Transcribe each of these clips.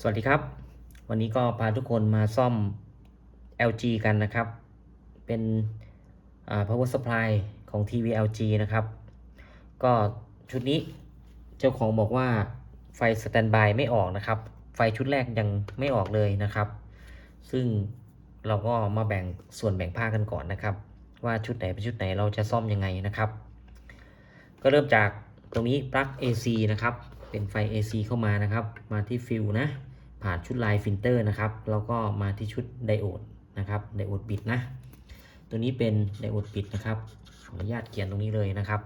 สวัสดีครับ วันนี้ก็พาทุกคนมาซ่อม LG กันนะครับ เป็น power supply ของ TV LG นะครับ ก็ชุดนี้เจ้าของบอกว่าไฟสแตนบายไม่ออกนะครับ ไฟชุดแรกยังไม่ออกเลยนะครับ ซึ่งเราก็มาแบ่งส่วนแบ่งภาคกันก่อนนะครับ ว่าชุดไหนเป็นชุดไหนเราจะซ่อมยังไงนะครับ ก็เริ่มจากตรงนี้ปลั๊ก AC นะครับ เป็นไฟ AC เข้ามานะครับ มาที่ฟิลนะ ผ่านชุดลายฟิลเตอร์นะครับ แล้วก็มาที่ชุดไดโอดนะครับ ไดโอดบิดนะ ตัวนี้เป็นไดโอดบิดนะครับขออนุญาตเขียนตรงนี้เลยนะครับ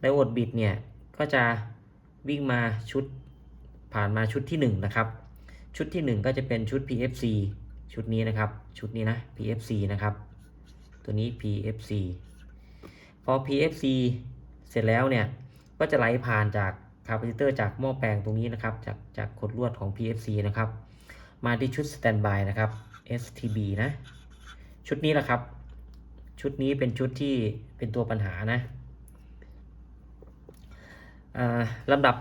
ไดโอดบิดเนี่ยก็จะวิ่งมาชุดผ่านมาชุดที่1นะครับ ชุดที่ 1 ก็จะเป็นชุด PFC ชุดนี้นะครับ ชุดนี้นะ PFC นะครับ ตัวนี้ PFC พอ PFC เสร็จแล้วเนี่ย ก็จะไหลผ่านจาก คาปาซิเตอร์จากหม้อแปลงตรงนี้นะครับ จากจากขดลวดของ PFC นะครับ มาที่ชุดสแตนบายนะครับ STB นะ ชุดนี้แหละครับ ชุดนี้เป็นชุดที่เป็นตัวปัญหานะลำดับ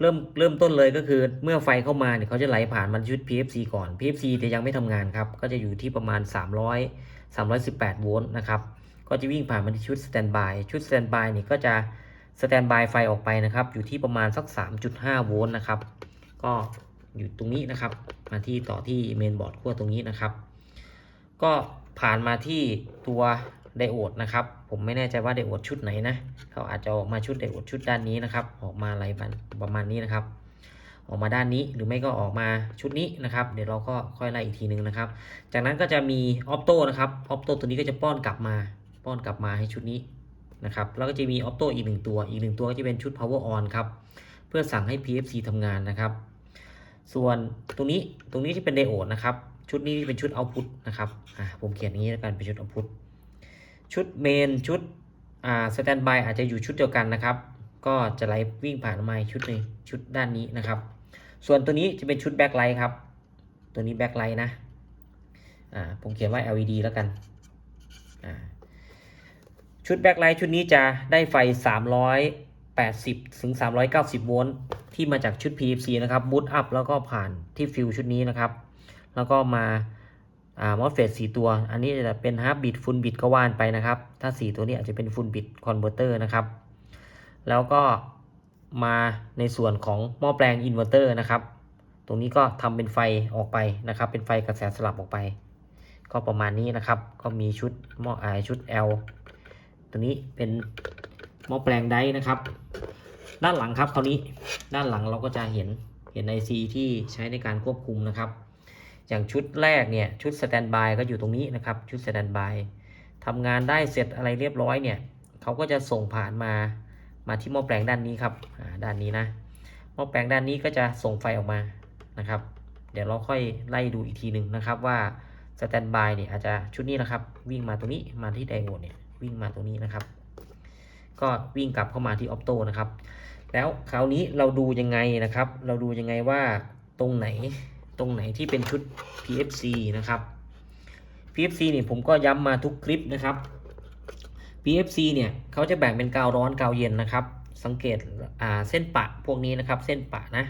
เริ่มเริ่มต้นเลยก็คือเมื่อไฟเข้ามาเนี่ยเขาจะไหลผ่านมันชุด PFC ก่อน PFC จะยังไม่ทำงานครับ ก็จะอยู่ที่ประมาณ 300 318 โวลต์นะครับ ก็จะวิ่งผ่านมาที่ชุดสแตนบาย ชุดสแตนบายเนี่ยก็จะ สแตนบายไฟออกไปนะครับ อยู่ที่ประมาณสัก 3.5 โวลต์นะครับ ก็อยู่ตรงนี้นะครับ มาที่ต่อที่เมนบอร์ดขั้วตรงนี้นะครับ ก็ผ่านมาที่ตัวไดโอดนะครับ ผมไม่แน่ใจว่าไดโอดชุดไหนนะ เขาอาจจะออกมาชุดไดโอดชุดด้านนี้นะครับ ออกมาอะไรประมาณนี้นะครับ ออกมาด้านนี้หรือไม่ก็ออกมาชุดนี้นะครับ เดี๋ยวเราก็ค่อยไล่อีกทีหนึ่งนะครับ จากนั้นก็จะมีออปโต้นะครับ ออปโต้ตัวนี้ก็จะป้อนกลับมา ป้อนกลับมาให้ชุดนี้ นะครับแล้วก็จะมีออปโต้อีกหนึ่งตัว อีกหนึ่งตัวก็จะเป็นชุด power on ครับ เพื่อสั่งให้ PFC ทำงานนะครับ ส่วนตรงนี้ตรงนี้ที่เป็นไดโอดนะครับ ชุดนี้เป็นชุด output นะครับอ่าผมเขียนอย่างนี้แล้วกันเป็นชุด output ชุดเมนชุดอ่า standby อาจจะอยู่ชุดเดียวกันนะครับ ก็จะไล่วิ่งผ่านมาชุดนึงชุดด้านนี้นะครับ ส่วนตัวนี้จะเป็นชุด backlight ครับ ตัวนี้ backlight นะอ่าผมเขียนว่า LED แล้วกันอ่า ชุดแบ็คไลท์ชุดนี้จะได้ไฟ 380 ถึง 390 โวลต์ที่มาจากชุด PFC นะครับบูตอัพแล้วก็ผ่านที่ฟิลชุดนี้นะครับ แล้วก็มาอ่ามอสเฟต4ตัว อันนี้จะเป็นฮาร์ b บิตฟุลบิตก็ว่านไปนะครับ ถ้า 4 ตัวนี้อาจจะเป็นฟุลบิตคอนเวอร์เตอร์นะครับ แล้วก็มาในส่วนของหม้อแปลงอินเวอร์เตอร์นะครับ ตรงนี้ก็ทำเป็นไฟออกไปนะครับ เป็นไฟกระแสสลับออกไป ก็ประมาณนี้นะครับ ก็มีชุดหม้อไอชุด L ตัวนี้เป็นหม้อแปลงไดนะครับ ด้านหลังครับคราวนี้ด้านหลังเราก็จะเห็นเห็น IC ที่ใช้ในการควบคุมนะครับ อย่างชุดแรกเนี่ยชุดสแตนบายก็อยู่ตรงนี้นะครับ ชุดสแตนบายทำงานได้เสร็จอะไรเรียบร้อยเนี่ยเขาก็จะส่งผ่านมามาที่หม้อแปลงด้านนี้ครับด้านนี้นะหม้อแปลงด้านนี้ก็จะส่งไฟออกมานะครับ เดี๋ยวเราค่อยไล่ดูอีกทีหนึ่งนะครับว่าสแตนบายเนี่ยอาจจะชุดนี้นะครับ วิ่งมาตรงนี้มาที่ไดโอดเนี่ย วิ่งมาตรงนี้นะครับ ก็วิ่งกลับเข้ามาที่ออปโตนะครับ แล้วคราวนี้เราดูยังไงนะครับ เราดูยังไงว่าตรงไหนตรงไหนที่เป็นชุด PFC นะครับ PFC เนี่ยผมก็ย้ำมาทุกคลิปนะครับ PFC เนี่ยเขาจะแบ่งเป็นกาวร้อนกาวเย็นนะครับ สังเกตอ่าเส้นปะพวกนี้นะครับ เส้นปะนะ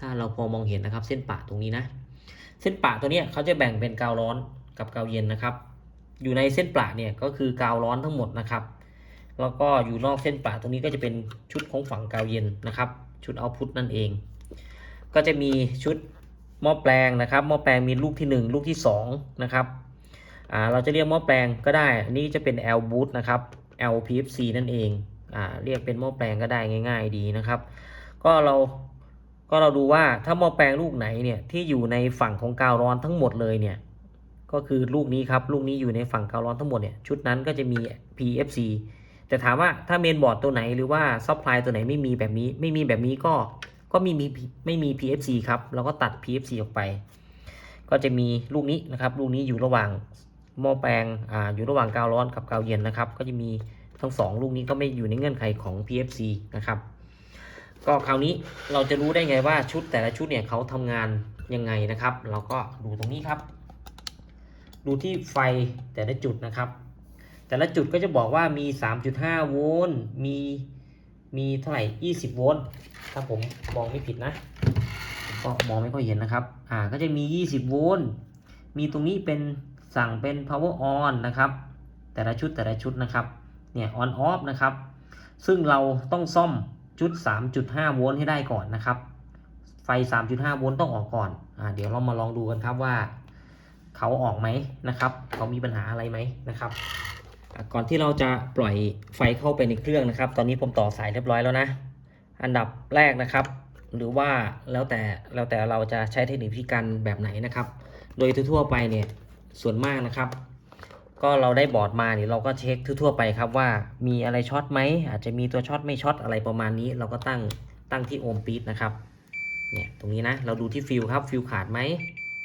ถ้าเราพอมองเห็นนะครับ เส้นปะตรงนี้นะ เส้นปะตัวนี้เขาจะแบ่งเป็นกาวร้อนกับกาวเย็นนะครับ อยู่ในเส้นปะเนี่ยก็คือกาวร้อนทั้งหมดนะครับ แล้วก็อยู่นอกเส้นปะตรงนี้ก็จะเป็นชุดของฝั่งกาวเย็นนะครับ ชุดเอาพุทนั่นเอง ก็จะมีชุดหม้อแปลงนะครับหม้อแปลงมีลูกที่ 1 ลูกที่2นะครับอ่าเราจะเรียกหม้อแปลงก็ได้อันนี้จะเป็น L boot นะครับ L PFC นั่นเองอ่าเรียกเป็นหม้อแปลงก็ได้ง่าย ๆ ดีนะครับ ก็เราก็เราดูว่าถ้าหม้อแปลงลูกไหนเนี่ยที่อยู่ในฝั่งของกาวร้อนทั้งหมดเลยเนี่ย ก็คือลูกนี้ครับ ลูกนี้อยู่ในฝั่งกาวร้อนทั้งหมดเนี่ย ชุดนั้นก็จะมี PFC แต่ถามว่าถ้าเมนบอร์ดตัวไหนหรือว่าซัพพลายตัวไหนไม่มีแบบนี้ ไม่มีแบบนี้ก็ก็มีมีไม่มี PFC ครับเราก็ตัด PFC ออกไป ก็จะมีลูกนี้นะครับ ลูกนี้อยู่ระหว่างหม้อแปลงอ่าอยู่ระหว่างกาวร้อนกับกาวเย็นนะครับ ก็จะมีทั้งสองลูกนี้ก็ไม่อยู่ในเงื่อนไขของ PFC นะครับก็คราวนี้เราจะรู้ได้ไงว่าชุดแต่ละชุดเนี่ยเขาทำงานยังไงนะครับ เราก็ดูตรงนี้ครับ ดูที่ไฟแต่ละจุดนะครับ แต่ละจุดก็จะบอกว่ามี 3.5 โวลต์มีมีเท่าไหร่ 20 โวลต์ถ้าผมมองไม่ผิดนะก็มองไม่ค่อยเห็นนะครับ อ่า ก็จะมี 20 โวลต์ มีตรงนี้เป็นสั่งเป็น power on นะครับ แต่ละชุดแต่ละชุดนะครับ เนี่ย on off นะครับ ซึ่งเราต้องซ่อมชุด 3.5 โวลต์ให้ได้ก่อนนะครับ ไฟ 3.5 โวลต์ต้องออกก่อน อ่า เดี๋ยวเรามาลองดูกันครับว่า เขาออกไหมนะครับ เขามีปัญหาอะไรไหมนะครับ ก่อนที่เราจะปล่อยไฟเข้าไปในเครื่องนะครับ ตอนนี้ผมต่อสายเรียบร้อยแล้วนะ อันดับแรกนะครับ หรือว่าแล้วแต่แล้วแต่เราจะใช้เทคนิคพิการแบบไหนนะครับ โดยทั่วไปเนี่ยส่วนมากนะครับ ก็เราได้บอร์ดมาเนี่ยเราก็เช็คทั่วไปครับว่ามีอะไรช็อตไหมอาจจะมีตัวช็อตไม่ช็อตอะไรประมาณนี้ เราก็ตั้งตั้งที่โอห์มปีดนะครับเนี่ยตรงนี้นะเราดูที่ฟิลครับฟิลขาดไหม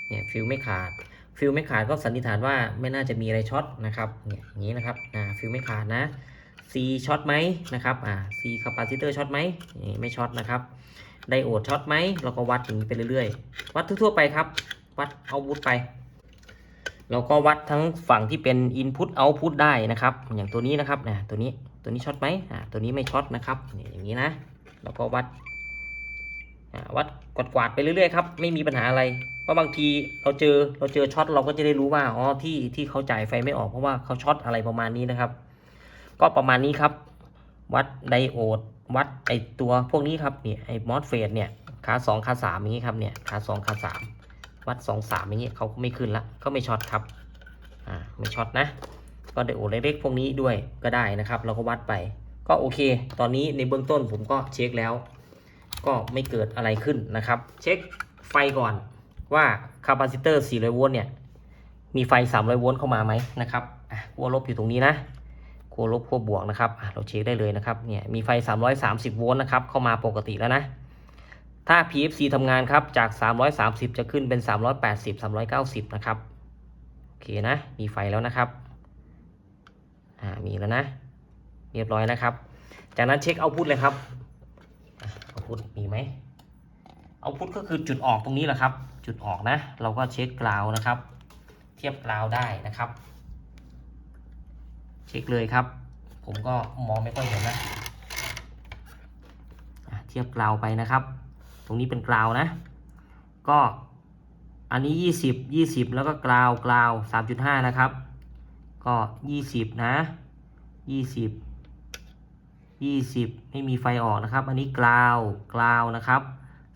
เนี่ยฟิลไม่ขาด ฟิลไม่ขาดก็สันนิษฐานว่าไม่น่าจะมีอะไรช็อตนะครับเนี่ยอย่างนี้นะครับอ่าฟิลไม่ขาดนะ C ช็อตไหมนะครับอ่า C คาปาซิเตอร์ช็อตไหมนี่ไม่ช็อตนะครับไดโอดช็อตไหมเราก็วัดอย่างนี้ไปเรื่อยๆ วัดทั่วๆไปครับ วัดเอาวุธไปเราก็วัดทั้งฝั่งที่เป็น Input Output ได้นะครับ อย่างตัวนี้นะครับนะตัวนี้ตัวนี้ช็อตไหมอ่าตัวนี้ไม่ช็อตนะครับนี่อย่างนี้นะเราก็วัดอ่าวัดกวาดๆไปเรื่อยๆครับ ไม่มีปัญหาอะไร เพราะบางทีเราเจอเราเจอช็อตเราก็จะได้รู้ว่าอ๋อที่ที่เขาจ่ายไฟไม่ออกเพราะว่าเขาช็อตอะไรประมาณนี้นะครับ ก็ประมาณนี้ครับ วัดไดโอด วัดไอตัวพวกนี้ครับเนี่ยไอมอสเฟสเนี่ยขาสองขาสามอย่างนี้ครับเนี่ยขาสองขาสามวัดสองสามอย่างนี้เขาก็ไม่ขึ้นละก็ไม่ช็อตครับอ่าไม่ช็อตนะ ก็ไดโอดเล็กๆพวกนี้ด้วยก็ได้นะครับ เราก็วัดไป ก็โอเค ตอนนี้ในเบื้องต้นผมก็เช็คแล้ว ก็ไม่เกิดอะไรขึ้นนะครับ เช็คไฟก่อน ว่าคาปาซิเตอร์ 400 โวลต์เนี่ย มีไฟ 300 โวลต์เข้ามาไหมนะครับอะขั้วลบอยู่ตรงนี้นะขั้วลบขั้วบวกนะครับเราเช็คได้เลยนะครับ เนี่ย มีไฟ 330 โวลต์นะครับ เข้ามาปกติแล้วนะ ถ้า PFC ทำงานครับ จาก 330 จะขึ้นเป็น 380 390 นะครับ โอเคนะ มีไฟแล้วนะครับ อ่า มีแล้วนะ เรียบร้อยนะครับ จากนั้นเช็คเอาพุทเลยครับเอาพุทมีไหม เอาพุทก็คือจุดออกตรงนี้แหละครับ จุดออกนะ เราก็เช็คกราวนะครับ เทียบกราวได้นะครับ เช็คเลยครับ ผมก็มองไม่ค่อยเห็นนะอะเทียบกราวไปนะครับ ตรงนี้เป็นกราวนะ ก็อันนี้ 20 20 แล้วก็กราวกราว 3.5 นะครับ ก็ 20 นะ 20 20 ไม่มีไฟออกนะครับ อันนี้กราวกราวนะครับ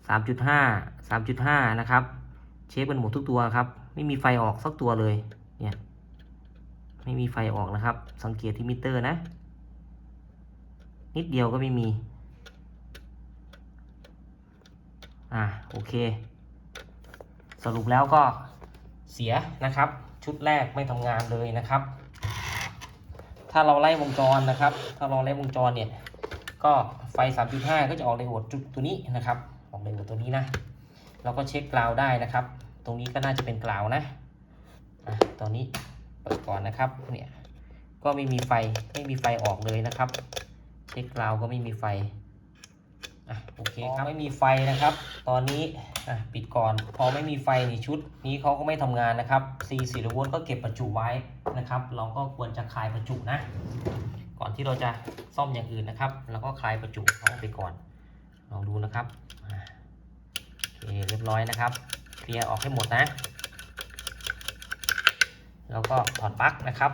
3.5 3.5 นะครับ เช็คเป็นหมดทุกตัวครับ ไม่มีไฟออกสักตัวเลย เนี่ย ไม่มีไฟออกนะครับ สังเกตที่มิเตอร์นะ นิดเดียวก็ไม่มี อ่าโอเค สรุปแล้วก็เสียนะครับ ชุดแรกไม่ทำงานเลยนะครับ ถ้าเราไล่วงจรนะครับ ถ้าเราไล่วงจรเนี่ย ก็ไฟ 3.5 ก็จะออกในโหมดจุดตัวนี้นะครับ ออกในโหมดตัวนี้นะ เราก็เช็คกราวได้นะครับ ตรงนี้ก็น่าจะเป็นกราวนะอะตอนนี้เปิดก่อนนะครับเนี่ยก็ไม่มีไฟไม่มีไฟออกเลยนะครับ เช็คกราวก็ไม่มีไฟอะโอเคครับไม่มีไฟนะครับ ตอนนี้อะปิดก่อนพอไม่มีไฟนี่ชุดนี้เขาก็ไม่ทำงานนะครับ C 4โวลต์ก็เก็บประจุไว้นะครับ เราก็ควรจะคลายประจุนะ ก่อนที่เราจะซ่อมอย่างอื่นนะครับเราก็คลายประจุเขาไปก่อนลองดูนะครับอะโอ เคเรียบร้อยนะครับ เคลียร์ออกให้หมดนะ แล้วก็ถอดปลั๊กนะครับ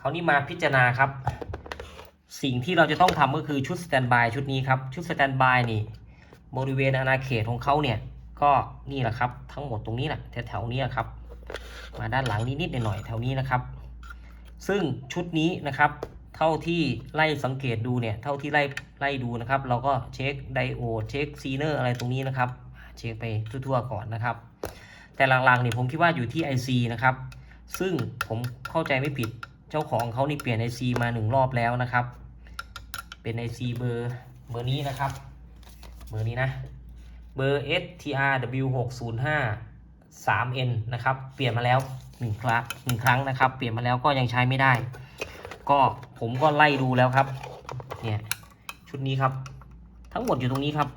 คราวนี้มาพิจารณาครับ สิ่งที่เราจะต้องทำก็คือชุดสแตนบายชุดนี้ครับ ชุดสแตนบายนี่บริเวณอาณาเขตของเขาเนี่ย ก็นี่แหละครับ ทั้งหมดตรงนี้แหละแถวๆนี้ครับ มาด้านหลังนิดๆหน่อยๆแถวนี้นะครับ ซึ่งชุดนี้นะครับ เท่าที่ไล่สังเกตดูเนี่ย เท่าที่ไล่ไล่ดูนะครับ เราก็เช็คไดโอดเช็คซีเนอร์อะไรตรงนี้นะครับ เช็คไปทั่วๆก่อนนะครับ แต่หลังๆนี่ผมคิดว่าอยู่ที่ IC นะครับ ซึ่งผมเข้าใจไม่ผิดเจ้าของเขานี่เปลี่ยน IC มาหนึ่งรอบแล้วนะครับ เป็น IC เบอร์เบอร์นี้นะครับ เบอร์นี้นะ เบอร์ STRW 6 0 5 3N นะครับ เปลี่ยนมาแล้วหนึ่งครั้งหนึ่งครั้งนะครับ เปลี่ยนมาแล้วก็ยังใช้ไม่ได้ ก็ผมก็ไล่ดูแล้วครับ เนี่ย ชุดนี้ครับ ทั้งหมดอยู่ตรงนี้ครับ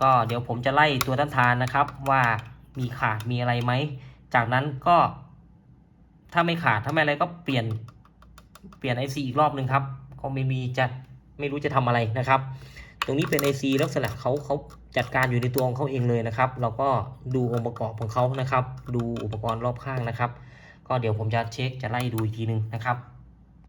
ก็เดี๋ยวผมจะไล่ตัวต้านทานนะครับว่ามีขาดมีอะไรไหม จากนั้นก็ถ้าไม่ขาดถ้าไม่อะไรก็เปลี่ยนเปลี่ยน IC อีกรอบหนึ่งครับก็ไม่มีจะไม่รู้จะทำอะไรนะครับ ตรงนี้เป็น IC ลักษณะเขาเขาจัดการอยู่ในตัวของเขาเองเลยนะครับ เราก็ดูองค์ประกอบของเขานะครับ ดูอุปกรณ์รอบข้างนะครับ ก็เดี๋ยวผมจะเช็คจะไล่ดูอีกทีหนึงนะครับ